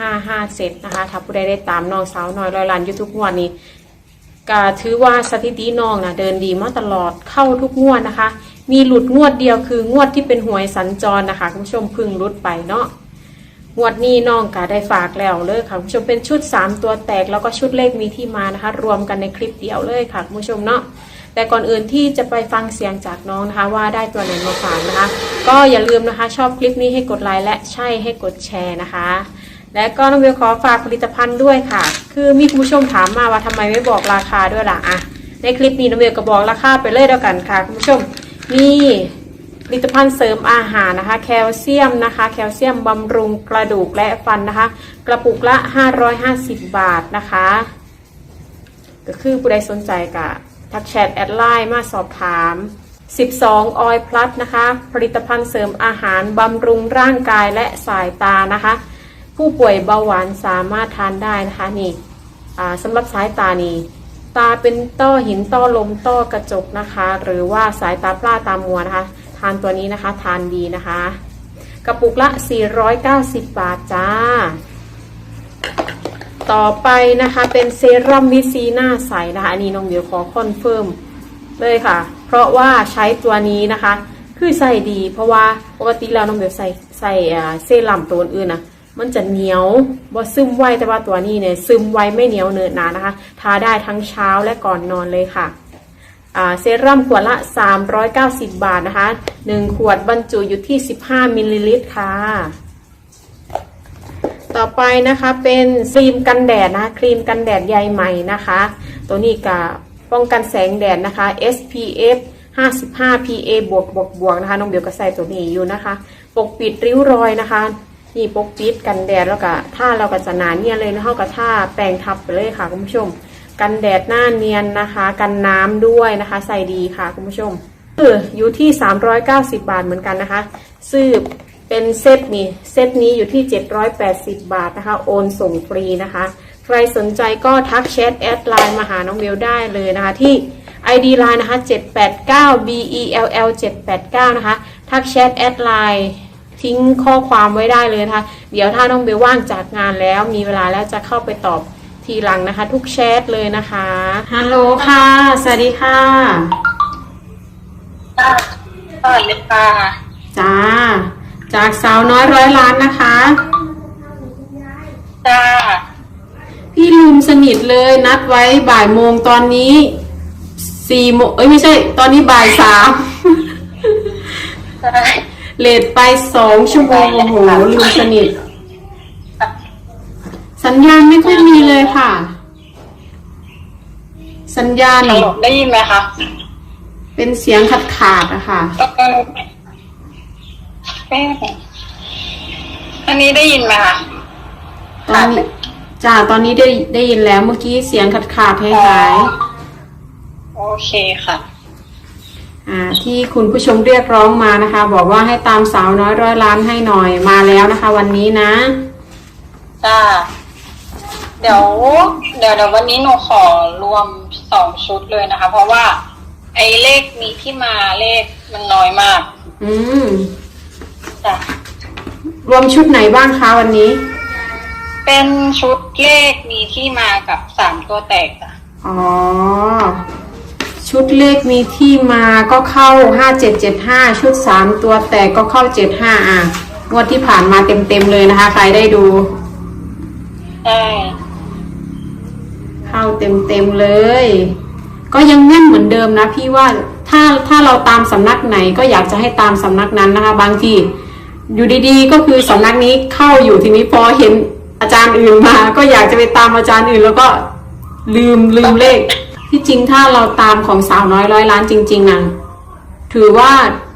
ห้าห้าเจ็ดนะคะ ถ้าผู้ใดได้ตามน้องสาวน้อยร้อยล้านยูทุกงวดนี้ก็ถือว่าสถิติน้องนะเดินดีมาตลอดเข้าทุกงวดนะคะ มีหลุดงวดเดียวคืองวดที่เป็นหวยสัญจรนะคะคุณผู้ชมพึ่งรุดไปเนาะงวดนี้น้องก็ได้ฝากแล้วเลยค่ะคุณผู้ชมเป็นชุด 3 ตัวแตกแล้วก็ชุดเลขมีที่มานะคะ รวมกันในคลิปเดียวเลยค่ะคุณผู้ชมเนาะแต่ก่อนอื่นที่จะไปฟังเสียงจากน้องนะคะ ว่าได้ตัวไหนมาฝากนะคะ ก็อย่าลืมนะคะ ชอบคลิปนี้ให้กดไลค์และใช่ให้กดแชร์นะคะ และก็น้องเบลขอฝากผลิตภัณฑ์ด้วยค่ะ คือมีคุณผู้ชมถามมาว่าทำไมไม่บอกราคาด้วยล่ะอะในคลิปนี้น้องเบลก็บอกราคาไปเลยแล้วกันค่ะคุณผู้ชมนี่ผลิตภัณฑ์เสริมอาหารนะคะ แคลเซียมนะคะ แคลเซียมบำรุงกระดูกและฟันนะคะ กระปุกละ 550 บาทนะคะ ก็คือผู้ใดสนใจก็ทักแชทแอดไลน์มาสอบถาม 12 ออยพลัสนะคะ ผลิตภัณฑ์เสริมอาหารบำรุงร่างกายและสายตานะคะ ผู้ป่วยเบาหวานสามารถทานได้นะคะนี่สำหรับสายตานี่ตาเป็นต้อหินต้อลมต้อกระจกนะคะ หรือว่าสายตาพร่าตามัวนะคะ ทานตัวนี้นะคะทานดีนะคะ กระปุกละ 490 บาทจ้า ต่อไปนะคะเป็นเซรั่มวิซีหน้าใสนะคะอันนี้น้องเดี๋ยวขอคอนเฟิร์มเลยค่ะ เพราะว่าใช้ตัวนี้นะคะ คือใส่ดี เพราะว่าปกติแล้วน้องเบลใส่ใส่เซรั่มตัวอื่นนะ มันจะเหนียวบ่ซึมไวแต่ว่าตัวนี้เนี่ยซึมไวไม่เหนียวเนินหนานะคะทาได้ทั้งเช้าและก่อนนอนเลยค่ะเซรั่มขวดละ 390 บาทนะคะ 1 ขวดบรรจุอยู่ที่ 15 มิลลิลิตรค่ะ ต่อไปนะคะเป็นครีมกันแดดนะคะครีมกันแดดใยใหม่นะคะ ตัวนี้ก็ป้องกันแสงแดดนะคะ SPF 55 PA บวกบวกบวกนะคะ น้องเบลก็ใส่ตัวนี้อยู่นะคะ ปกปิดริ้วรอยนะคะ นี่ปกปิดกันแดดแล้วก็ถ้าเราก็จะหนาเนียนเลยนะเท่ากับท่าแปรงทับไปเลยค่ะคุณผู้ชม กันแดดหน้าเนียนนะคะ กันน้ำด้วยนะคะ ใส่ดีค่ะคุณผู้ชมคืออยู่ที่ 390 บาทเหมือนกันนะคะซื้อเป็นเซตนี้เซตนี้อยู่ที่ 780 บาทนะคะ โอนส่งฟรีนะคะ ใครสนใจก็ทักแชทแอดไลน์มาหาน้องเบลได้เลยนะคะที่ ID line นะคะ 789 BELL 789 นะคะ ทักแชทแอดไลน์ ทิ้งข้อความไว้ได้เลยนะคะ เดี๋ยวถ้าน้องเบลว่างจากงานแล้ว มีเวลาแล้วจะเข้าไปตอบทีหลังนะคะ ทุกแชทเลยนะคะฮัลโหลค่ะสวัสดีค่ะสวัสดีค่ะจ้า จากสาวน้อยร้อยล้านนะคะจ้าพี่ลืมสนิทเลยนัดไว้บ่ายโมงตอนนี้สี่โมงเอ้ยไม่ใช่ ตอนนี้บ่ายสามใช่ เลทไปสองชั่วโมงโอ้โหลืมสนิท สัญญาณไม่ค่อยมีเลยค่ะ สัญญาณ ฮัลโหลได้ยินไหมคะเป็นเสียงขาดขาดๆอะค่ะ เออเอ๊ะอันนี้ได้ยินไหมคะ ตอนนี้จ้าตอนนี้ได้ได้ยินแล้วเมื่อกี้เสียงขาดขาดๆหายหาย โอเคค่ะๆอ่า ที่คุณผู้ชมเรียกร้องมานะคะ บอกว่าให้ตามสาวน้อยร้อยล้านให้หน่อยมาแล้วนะคะ วันนี้นะจ้าเดี๋ยวเดี๋ยวเดี๋ยววันนี้หนูขอรวมสองชุดเลยนะคะ เพราะว่า ไอ้เลขมีที่มาเลขมันน้อยมาก อืมจ้ะรวมชุดไหนบ้างคะวันนี้ เป็นชุดเลขมีที่มากับสามตัวแตกจ้ะอ๋อ ชุดเลขมีที่มาก็เข้าห้าเจ็ดเจ็ดห้าชุดสามตัวแตกก็เข้าเจ็ดห้าอะงวดที่ผ่านมาเต็มเต็มๆเลยนะคะ ใครได้ดูใช่เข้าเต็มเต็มๆเลย ก็ยังแน่นเหมือนเดิมนะพี่ว่าถ้าถ้าเราตามสำนักไหนก็อยากจะให้ตามสำนักนั้นนะคะ บางทีอยู่ดีๆ ก็คือสำนักนี้เข้าอยู่ทีนี้พอเห็นอาจารย์อื่นมา ก็อยากจะไปตามอาจารย์อื่น แล้วก็ลืมลืมเลข ที่จริงถ้าเราตามของสาวน้อยร้อยล้านจริงๆอะถือว่า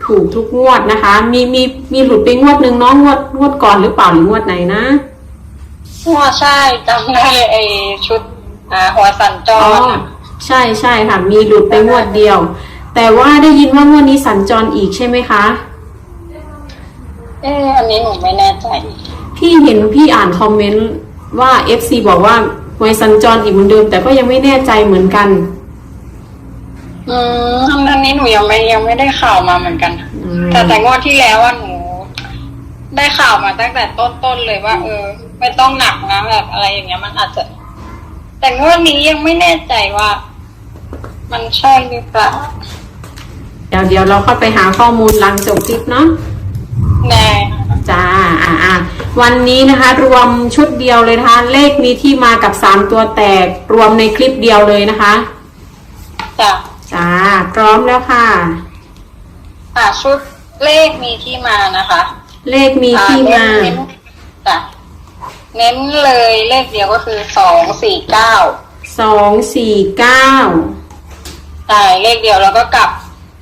ถูกทุกงวดนะคะ มีมีมีหลุดไปงวดหนึ่งเน้องงวดงวดก่อนหรือเปล่าหรืองวดไหนนะหัวใช่จำได้ไอ้ชุดอ่าหัวสัญจอ๋อรน่ะใช่ใช่ค่ะ มีหลุดไปงวดเดียว แต่ว่าได้ยินว่างวดนี้สัญจรอีกใช่ไหมคะเอออันนี้หนูไม่แน่ใจ พี่เห็นพี่อ่านคอมเมนต์ว่า FC บอกว่า หวยสัญจรอีกเหมือนเดิม แต่ก็ยังไม่แน่ใจเหมือนกันอืมอันนี้หนูยังไม่ยังไม่ได้ข่าวมาเหมือนกันอืมแต่แต่งวดที่แล้วว่าหนู ได้ข่าวมาตั้งแต่ต้นๆเลยว่า เออ ไม่ต้องหนักนะแบบอะไรอย่างเงี้ยมันอาจจะ แต่งวดนี้ยังไม่แน่ใจว่า มันใช่หรือเปล่าเดี๋ยวเดี๋ยวเราเข้าไปหาข้อมูลหลังจบคลิปเนาะแน่ จ้าอ่าอ่าวันนี้นะคะ รวมชุดเดียวเลยนะคะ เลขมีที่มากับสามตัวแตกรวมในคลิปเดียวเลยนะคะ จ้ะจ้า พร้อมแล้วค่ะ อ่าชุดเลขมีที่มานะคะเลขมีที่มาอ่เน้นๆจ้ะเน้นเลยเลขเดียวก็คือสองสี่เก้าสองสี่เก้าใช่เลขเดียวแล้วก็กลับ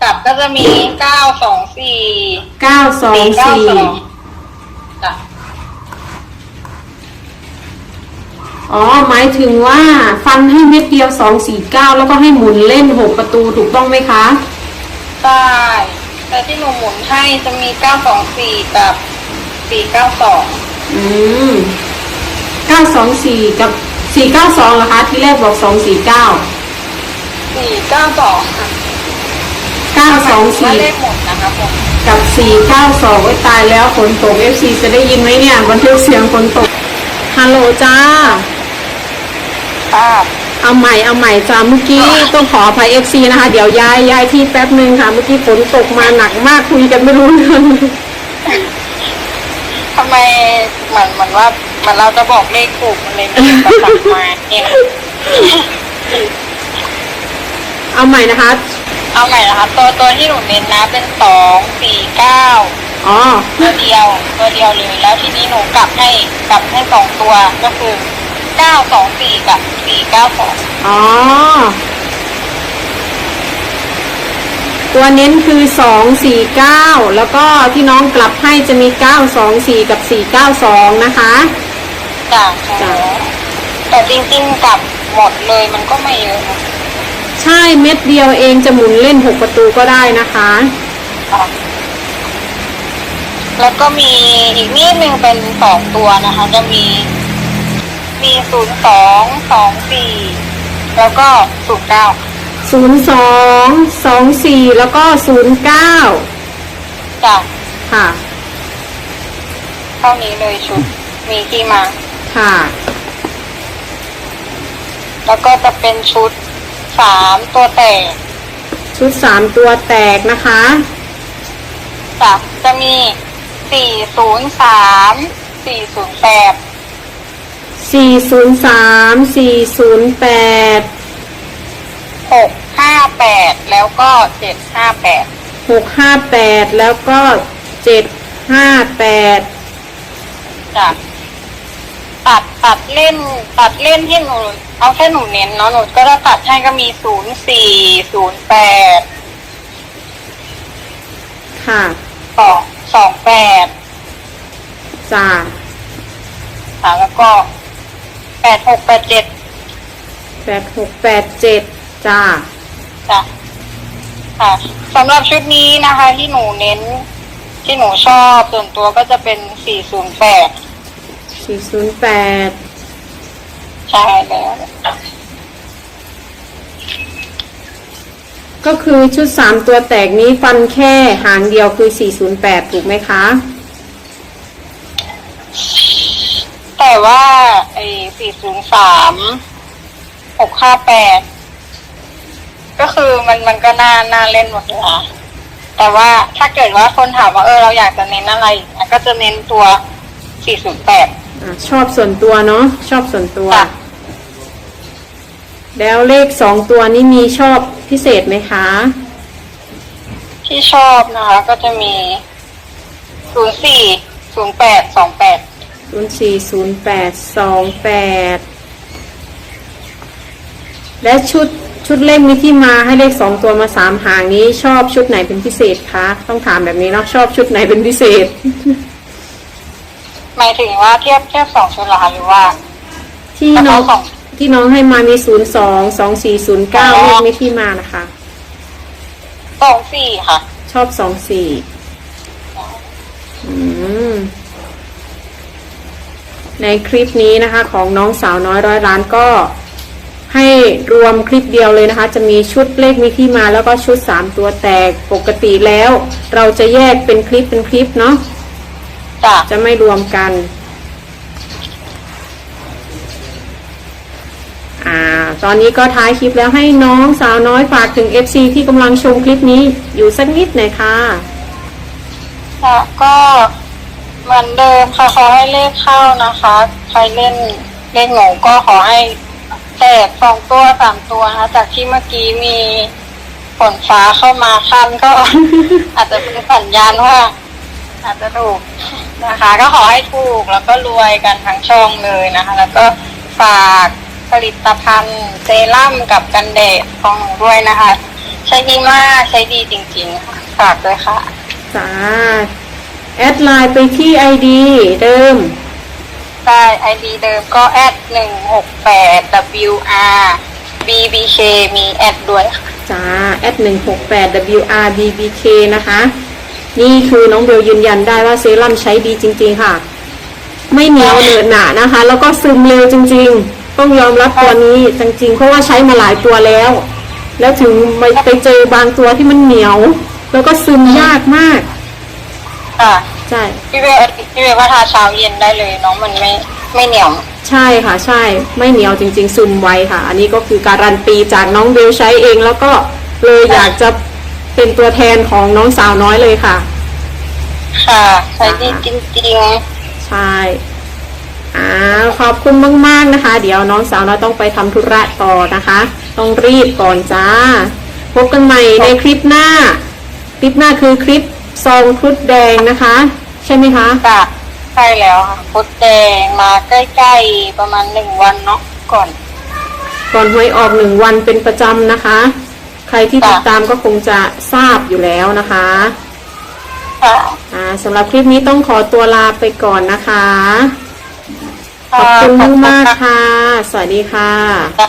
กลับก็จะมีเก้าสองสี่เก้าสองเก้าสี่สองจ้ะ อ๋อ หมายถึงว่าฟันให้เม็ดเดียวสองสี่เก้าแล้วก็ให้หมุนเล่นหกประตูถูกต้องไหมคะ ใช่แต่ที่หนูหมุนให้จะมีเก้าสองสี่กับสี่เก้าสองอืมเก้าสองสี่กับสี่เก้าสองเหรอคะ ที่แรกบอกสองสี่เก้าสี่เก้าสองค่ะเก้าสองว่าสี่เลขหมดนะคะผมกับสี่เก้าสองไว้ตายแล้วฝนตกเอฟซีจะได้ยินไหมเนี่ยบันทึกเสียงฝนตกฮัลโหลจ้า ค่ะเอาใหม่เอาใหม่จ้าเมื่อกี้ต้องขออภัยเอฟซีนะคะ เดี๋ยวย้ายย้ายที่แป๊บหนึ่งค่ะ เมื่อกี้ฝนตกมาหนักมากคุยกันไม่รู้เรื่องทำไมเหมือนเหมือนว่าเหมือนเราจะบอกเลขถูกมันเลยมีประสักมาเองเอาใหม่นะคะ เอาใหม่นะคะตัวตัวที่หนูเน้นนะเป็นสองสี่เก้าอ๋อตัวเดียวตัวเดียวเลยแล้วทีนี้หนูกลับให้กลับให้สองตัวก็คือเก้าสองสี่กับสี่ เก้าสองอ๋อ ตัวเน้นคือสองสี่เก้าแล้วก็ที่น้องกลับให้จะมีเก้าสองสี่กับสี่เก้าสองนะคะจ้ะจ้ะแต่จริงๆกลับหมดเลยมันก็ไม่เยอะนะใช่เม็ดเดียวเองจะหมุนเล่นหกประตูก็ได้นะคะ ค่ะแล้วก็มีอีกนิดนึงเป็นสองตัวนะคะ จะมี มีศูนย์สองสองสี่แล้วก็ศูนย์เก้าศูนย์สองสองสี่แล้วก็ศูนย์เก้าจ้ะค่ะ เท่านี้เลยชุดมีที่มา ค่ะ แล้วก็จะเป็นชุดสามตัวแตก ชุดสามตัวแตกนะคะจ้ะจะมีสี่ศูนย์สามสี่ศูนย์แปด สี่ศูนย์สามสี่ศูนย์แปดหกห้าแปดแล้วก็เจ็ดห้าแปดหกห้าแปดแล้วก็เจ็ดห้าแปดจ้ะตัดตัดเล่น ตัดเล่นที่หนู เอาแค่หนูเน้นเนาะหนูก็จะตัดให้ก็มีศูนย์สี่ศูนย์แปดค่ะสองสองแปดจ้า ค่ะแล้วก็ แปดหกแปดเจ็ดแปดหกแปดเจ็ดจ้าจ้ะค่ะสำหรับชุดนี้นะคะที่หนูเน้น ที่หนูชอบส่วนตัวก็จะเป็นสี่ศูนย์แปดสี่ศูนย์แปดใช่แล้วก็คือชุดสามตัวแตกนี้ฟันแค่หางเดียวคือสี่ศูนย์แปดถูกไหมคะ แต่ว่าไอ้สี่ศูนย์สามหกห้าแปดก็คือมันมันก็น่าน่าเล่นหมดเลยค่ะแต่ว่าถ้าเกิดว่าคนถามว่าเออเราอยากจะเน้นอะไรอย่างเงี้ยก็จะเน้นตัวสี่ศูนย์แปดอะชอบส่วนตัวเนาะชอบส่วนตัว ค่ะแล้วเลขสองตัวนี้มีชอบพิเศษไหมคะ ที่ชอบนะคะ ก็จะมีศูนย์สี่ศูนย์แปดสองแปด ศูนย์สี่ศูนย์แปดสองแปดและชุดชุดเลขมีที่มาให้เลขสองตัวมาสามหางนี้ ชอบชุดไหนเป็นพิเศษคะต้องถามแบบนี้เนาะชอบชุดไหนเป็นพิเศษ หมายถึงว่าเทียบเทียบสองชุดเหรอคะหรือว่าที่แล้วน้องก็สองที่น้องให้มามีศูนย์สองสองสี่ศูนย์เก้าอ๋อเลขมีที่มานะคะสองสี่ค่ะ ชอบสองสี่อืม ในคลิปนี้นะคะของน้องสาวน้อยร้อยล้านก็ให้รวมคลิปเดียวเลยนะคะ จะมีชุดเลขมีที่มาแล้วก็ชุดสามตัวแตกปกติแล้ว เราจะแยกเป็นคลิปเป็นคลิปเนาะจ้ะจะไม่รวมกัน อ่า ตอนนี้ก็ท้ายคลิปแล้วให้น้องสาวน้อยฝากถึง FC ที่กำลังชมคลิปนี้อยู่สักนิดหน่อยค่ะ ค่ะก็ เหมือนเดิมค่ะขอให้เลขเข้านะคะ ใครเล่นเล่นหนูก็ขอให้แตกสองตัวสามตัวนะคะจากที่เมื่อกี้มีฝนฟ้าเข้ามาคันก็ อาจจะเป็นสัญญาณว่า อาจจะถูกนะคะ ก็ขอให้ถูกแล้วก็รวยกันทั้งช่องเลยนะคะ แล้วก็ฝากผลิตภัณฑ์เซรั่มกับกันแดดของหนูด้วยนะคะ ใช้ดีมากใช้ดีจริงๆค่ะฝากด้วยค่ะจ้า แอดไลน์ไปที่ ID เดิม ได้ไอดีเดิมก็แอดหนึ่งหกแปด WR BBK มีแอดด้วยค่ะ จ้าแอด168 WRBBK นะคะ นี่คือน้องเบลยืนยันได้ว่าเซรั่มใช้ดีจริง ๆ ค่ะ ไม่เหนียวเหนอะหนานะคะ แล้วก็ซึมเร็วจริง ๆ ต้องยอมรับตัวนี้จริง ๆ เพราะว่าใช้มาหลายตัวแล้ว แล้วถึงไปไปเจอบางตัวที่มันเหนียว แล้วก็ซึมยากมาก ค่ะใช่ พี่เวลพี่เวลว่าทาเช้าเย็นได้เลยเน้องมันไม่ไม่เหนียว ใช่ค่ะ ใช่ ไม่เหนียวจริง ๆ ซึมไวค่ะ อันนี้ก็คือการันตีจากน้องเบลใช้เองแล้วก็เลยอยากจะเป็นตัวแทนของน้องสาวน้อยเลยค่ะ ค่ะใช้ดีจริงใช่อ่าขอบคุณมาก ๆ นะคะ เดี๋ยวน้องสาวน้อยต้องไปทำธุระต่อนะคะ ต้องรีบก่อนจ้า พบกันใหม่ในคลิปหน้า คลิปหน้าคือคลิป ซองครุดแดงนะคะ ใช่ไหมคะๆค่ะใช่แล้วค่ะพุดแดงมาใกล้ๆประมาณหนึ่งวันเนาะก่อน ก่อนหวยออกหนึ่งวันเป็นประจำนะคะ ใครที่ติดตามก็คงจะทราบอยู่แล้วนะคะค่ะอ่าสำหรับคลิปนี้ต้องขอตัวลาไปก่อนนะคะ ขอบคุณมากๆค่ะ สวัสดีค่ะค่ะ